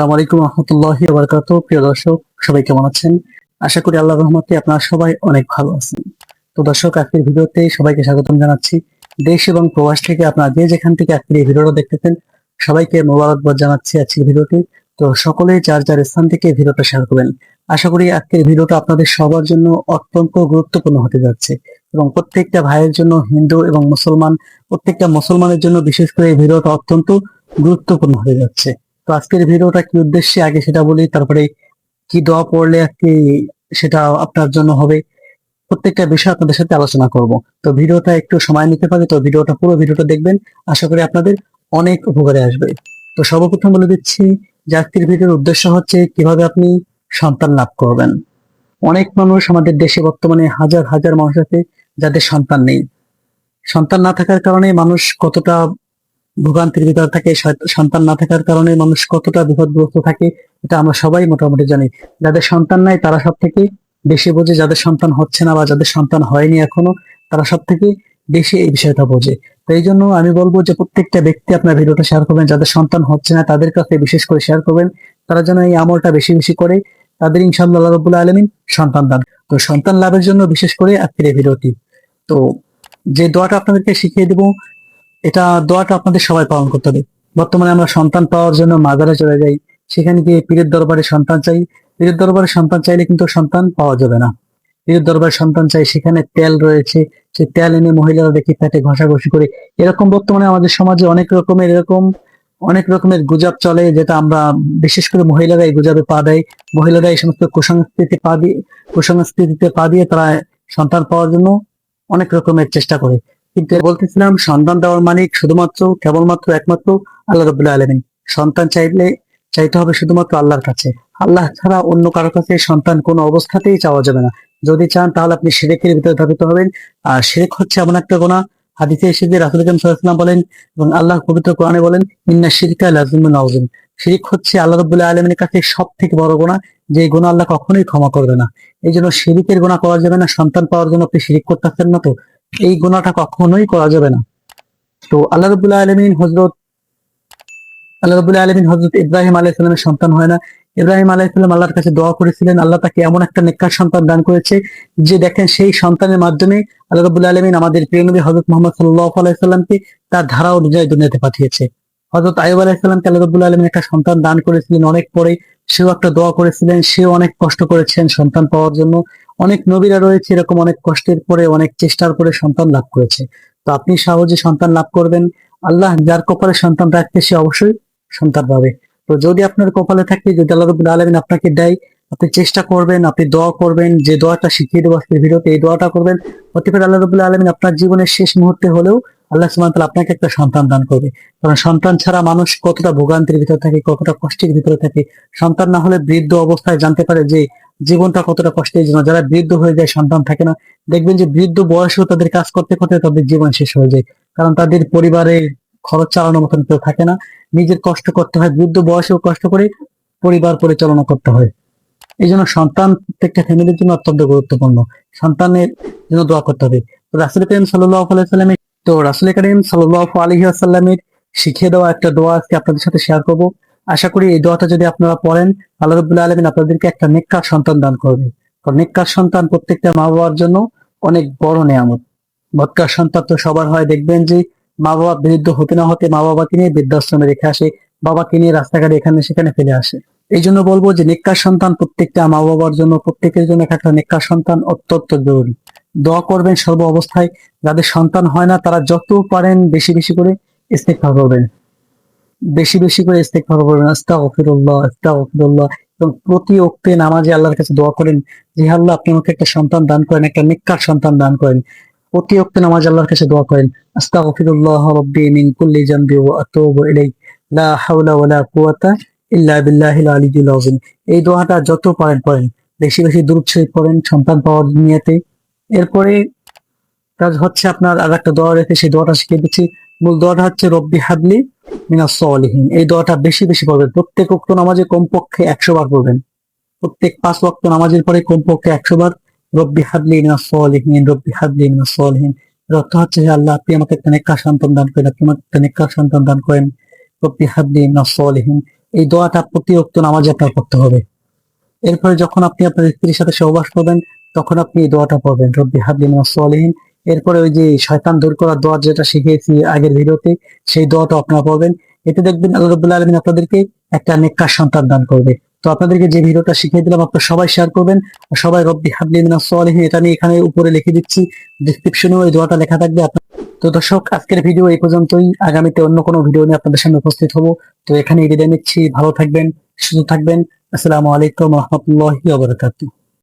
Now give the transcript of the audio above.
আসসালামু আলাইকুম রহমতুল্লাহি বারকাত প্রিয় দর্শক, সবাই কেমন আছেন? আশা করি আল্লাহ রহমতে আপনারা সবাই অনেক ভালো আছেন। তো দর্শক, আজকের ভিডিওতে সবাইকে স্বাগতম জানাচ্ছি। দেশ এবং প্রবাস থেকে আপনারা যে যেখান থেকে আজকের এই ভিডিওটা দেখতেছেন, সবাইকে মোবারকবাদ জানাচ্ছি আজকের ভিডিওটি তো সকলে যার যার স্থান থেকে ভিডিওটা শেয়ার করবেন। আশা করি আজকের ভিডিওটা আপনাদের সবার জন্য অত্যন্ত গুরুত্বপূর্ণ হতে যাচ্ছে। এবং প্রত্যেকটা ভাইয়ের জন্য হিন্দু এবং মুসলমান, প্রত্যেকটা মুসলমানের জন্য বিশেষ করে এই ভিডিওটা অত্যন্ত গুরুত্বপূর্ণ হতে যাচ্ছে। তো আজকের ভিডিওটা কি উদ্দেশ্যে? আগে সেটা বলি, তারপরে কি দোয়া পড়লে কি সেটা আপনার জন্য হবে, প্রত্যেকটা বিষয় আপনাদের সাথে আলোচনা করব। তো ভিডিওটা একটু সময় নিতে পারে তো ভিডিওটা, পুরো ভিডিওটা দেখবেন। আশা করি আপনাদের অনেক উপকারে আসবে। তো সর্বপ্রথম বলে দিচ্ছি যে আজকের ভিডিওর উদ্দেশ্য হচ্ছে কীভাবে আপনি সন্তান লাভ করবেন। অনেক মানুষ আমাদের দেশে বর্তমানে হাজার হাজার মানুষ আছে যাদের সন্তান নেই। সন্তান না থাকার কারণে মানুষ কতটা ভোগান্তির ভিতরে থাকে সন্তান না থাকার কারণে মানুষ কতটা বিপদগ্রস্ত থাকে, এটা আমরা সবাই মোটামুটি জানি। যাদের সন্তান নাই, তারা সব থেকে বেশি বোঝে। যাদের সন্তান হচ্ছে না বা যাদের সন্তান হয়নি এখনও, তারা সব থেকে বেশি এই বিষয়টা বোঝে। তো এই জন্য আমি বলব যে প্রত্যেকটা ব্যক্তি আপনার ভিডিওটা শেয়ার করবেন। যাদের সন্তান হচ্ছে না, তাদের কাছে বিশেষ করে শেয়ার করবেন। তারা যেন এই আমলটা বেশি বেশি করে তাদের ইনশাআল্লাহ আল্লাহ রব্বুল আলমিন সন্তান দান। তো সন্তান লাভের জন্য বিশেষ করে আজকের এই ভিডিওটি। তো যে দোয়াটা আপনাদেরকে শিখিয়ে দেবো এটা দোয়াটা আপনাদের সবাই পালন করতে হবে। বর্তমানে আমরা সন্তান পাওয়ার জন্য মাজারে চলে যাই। সেখানে গিয়ে পীরের দরবারে সন্তান চাই। পীরের দরবারে সন্তান চাইলে কিন্তু সন্তান পাওয়া যাবে না। পীরের দরবারে সন্তান চাই, সেখানে তেল রয়েছে। সেই তেল এনে মহিলারা দেখি পেটে ঘষাঘষি করে। এরকম বর্তমানে আমাদের সমাজে অনেক রকমের এরকম, অনেক রকমের গুজব চলে, যেটা আমরা বিশেষ করে মহিলারা এই গুজবে পা দেয়। মহিলারা এই সমস্ত কুসংস্কৃতি পা দিয়ে, কুসংস্কৃতিতে পা দিয়ে তারা সন্তান পাওয়ার জন্য অনেক রকমের চেষ্টা করে। কিন্তু বলতেছিলাম, সন্তান দেওয়ার মালিক শুধুমাত্র, কেবলমাত্র একমাত্র আল্লাহ রবুল্লাহ আলমিন। সন্তান চাইলে, চাইতে হবে শুধুমাত্র আল্লাহর কাছে। আল্লাহ ছাড়া অন্য কারও কাছে সন্তান কোনো অবস্থাতেই চাওয়া যাবে না। যদি চান তাহলে আপনি শিরেকের ভিতরে ধাবিত হবেন। আর শিরেক হচ্ছে এমন একটা গোনা হাদিসে এসে যে রাসুল ইসলাম বলেন এবং আল্লাহ পবিত্র কোরআনে বলেন, ইন্না শিরিকা লাজিমুন আউজিম শিরিক হচ্ছে আল্লাহ রবুল্লাহ আলমিনের কাছে সব থেকে বড় গোনা যে গুণা আল্লাহ কখনোই ক্ষমা করবে না। এই জন্য শিরিকের গোনা করা যাবে না। সন্তান পাওয়ার জন্য আপনি শিরিক করতেছেন না তো। এই গুণাটা কখনোই করা যাবে না। তো আল্লাহ রবুল্লাহ আলমিন হজরত আল্লাহ রবুল্লাহ আলমিন হজরত ইব্রাহিম আলাইসালামের সন্তান হয় না। ইব্রাহিম আলাইসালাম আল্লাহর কাছে দোয়া করেছিলেন, আল্লাহ তাকে এমন একটা নেককার সন্তান দান করেছে যে দেখেন সেই সন্তানের মাধ্যমে আল্লাহ রবুল্লাহ আলমিন আমাদের প্রিয় নবী হজরত মোহাম্মদ সাল্লাহ আলাইসাল্লামকে তার ধারা অনুযায়ী দুনিয়াতে পাঠিয়েছে। হজরত আয়ুব আলাইসাল্লামকে আল্লাহ রবুল্লাহ আলমিন একটা সন্তান দান করেছিলেন অনেক পরে। সেও একটা দোয়া করেছিলেন, সেও অনেক কষ্ট করেছেন সন্তান পাওয়ার জন্য। অনেক নবীরা রয়েছে এরকম অনেক কষ্টের পরে, অনেক চেষ্টার পরে সন্তান লাভ করেছে। তো আপনি সহজে সন্তান লাভ করবেন। আল্লাহ যার কপালে সন্তান রাখতে সে অবশ্যই সন্তান পাবে। তো যদি আপনার কপালে থাকে, যদি আল্লাহ রবুল্লা আলমিন আপনাকে দেয়, আপনি চেষ্টা করবেন, আপনি দোয়া করবেন, যে দোয়াটা শিখিয়ে দেবো আজকের ভিডিওতে, এই দোয়াটা করবেন। হতে পারে আল্লাহ রবুল্লা আলমিন আপনার জীবনের শেষ মুহূর্তে হলেও আল্লাহ সুমান তালা আপনাকে একটা সন্তান দান করবে। কারণ সন্তান ছাড়া মানুষ কতটা ভোগান্তির ভিতরে থাকে, কতটা কষ্টের ভিতরে থাকে, সন্তান না হলে বৃদ্ধ অবস্থায় জানতে পারে যে জীবনটা কতটা কষ্টের জন্য। যারা বৃদ্ধ হয়ে যায়, সন্তান থাকে না। দেখবেন যে বৃদ্ধ বয়সেও তাদের কাজ করতে করতে তাদের জীবন শেষ হয়ে যায়। কারণ তাদের পরিবারের খরচ চালানোর মতন কেউ থাকে না। নিজের কষ্ট করতে হয়, বৃদ্ধ বয়সেও কষ্ট করে পরিবার পরিচালনা করতে হয়। এই জন্য সন্তান প্রত্যেকটা ফ্যামিলির জন্য অত্যন্ত গুরুত্বপূর্ণ। সন্তানের জন্য দোয়া করতে হবে। রাসুল সাল্লাহ আলাইসাল্লামের তো রাসুল করিম সাল্লাহ আলহি আসাল্লামের শিখিয়ে দেওয়া একটা দোয়া আজকে আপনাদের সাথে শেয়ার করব। আশা করি এই দোয়াটা যদি আপনারা পড়েন, আল্লাহ রবুল্লাহ আলমিন আপনাদেরকে একটা নেককার সন্তান দান করবে। কারণ নেককার সন্তান প্রত্যেকটা মা বাবার জন্য অনেক বড় নেয়ামত। বৎকার সন্তান তো সবার হয়, দেখবেন যে মা বাবা বৃদ্ধ হতে না হতে মা বাবাকে নিয়ে বৃদ্ধাশ্রমে রেখে আসে, বাবাকে নিয়ে রাস্তাঘাটে এখানে সেখানে ফেলে আসে। এই জন্য বলব যে নেককার সন্তান প্রত্যেকটা মা বাবার জন্য, প্রত্যেকের জন্য একটা নেককার সন্তান অত্যন্ত জরুরি। দোয়া করবেন সর্ব অবস্থায়। যাদের সন্তান হয় না, তারা যত পারেন বেশি বেশি করে ইস্তেকফার করবেন। বেশি বেশি করে ইস্তেকফার করবেন। আস্তাগফিরুল্লাহ আস্তাগফিরুল্লাহ। এবং প্রতি ওক্তে নামাজে আল্লাহর কাছে দোয়া করেন যে আল্লাহ, আপনি আমাকে একটা সন্তান দান করেন, একটা নিকার সন্তান দান করেন। প্রতি ওক্তে নামাজ আল্লাহর কাছে দোয়া করেন। আস্তাগফিরুল্লাহ রাব্বি মিন কুল্লি জামবি ওয়া আতুবু ইলাইহি। লা হাওলা ওয়ালা কুওয়াতা ইল্লা বিল্লাহিল আলিয়্যিল আযীম। এই দোয়াটা যত পারেন পড়েন বেশি বেশি শরীফ পড়েন, সন্তান পাওয়ার নিয়তে। এরপরে কাজ হচ্ছে আপনার আর একটা দোয়া রেখে সেই দোয়াটা শিখিয়ে দিচ্ছি। মূল দোয়াটা হচ্ছে, রব্বি হাবলি মিনাস সলিহিন। এই দোয়াটা বেশি বেশি পড়বেন। প্রত্যেক উক্ত নামাজে কমপক্ষে একশো বার পড়বেন। প্রত্যেক পাঁচ ওয়াক্ত নামাজের পরে কমপক্ষে একশো বার, রব্বি হাবলি মিনাস সলিহিন, রব্বি হাবলি মিনাস সলিহিন। অর্থ হচ্ছে যে আল্লাহ, আপনি আমাকে একটা নেককার সন্তান দান করেন, আপনি আমাকে একটা নেককার সন্তান দান করেন। রব্বি হাবলি মিনাস সলিহীন। এই দোয়াটা প্রতি অক্ত নামাজে আপনার করতে হবে। এরপরে যখন আপনি আপনার স্ত্রীর সাথে সহবাস করবেন তখন আপনি এই দোয়াটা পড়বেন, রব্বি হাবলি মিনাস এরপরে ওই যে শয়তান দূর করার দোয়া যেটা শিখিয়েছি আগের ভিডিওতে, সেই দোয়াটা আপনারা পড়বেন। এতে দেখবেন আল্লাহ রব্বুল আলমিন আপনাদেরকে একটা নেককার সন্তান দান করবে। তো আপনাদেরকে যে ভিডিওটা শিখিয়ে দিলাম, আপনারা সবাই শেয়ার করবেন। সবাই, রব্বি হাবলি মিনাস সালিহিন, এটা নিয়ে এখানে উপরে লিখে দিচ্ছি ডিসক্রিপশনেও এই দোয়াটা লেখা থাকবে। আপনার তো দর্শক, আজকের ভিডিও এই পর্যন্তই। আগামীতে অন্য কোনো ভিডিও নিয়ে আপনাদের সামনে উপস্থিত হব। তো এখানে বিদায় নিচ্ছি। ভালো থাকবেন, সুস্থ থাকবেন। আসসালামু আলাইকুম রহমতুল্লাহি ওয়া বারাকাতুহু।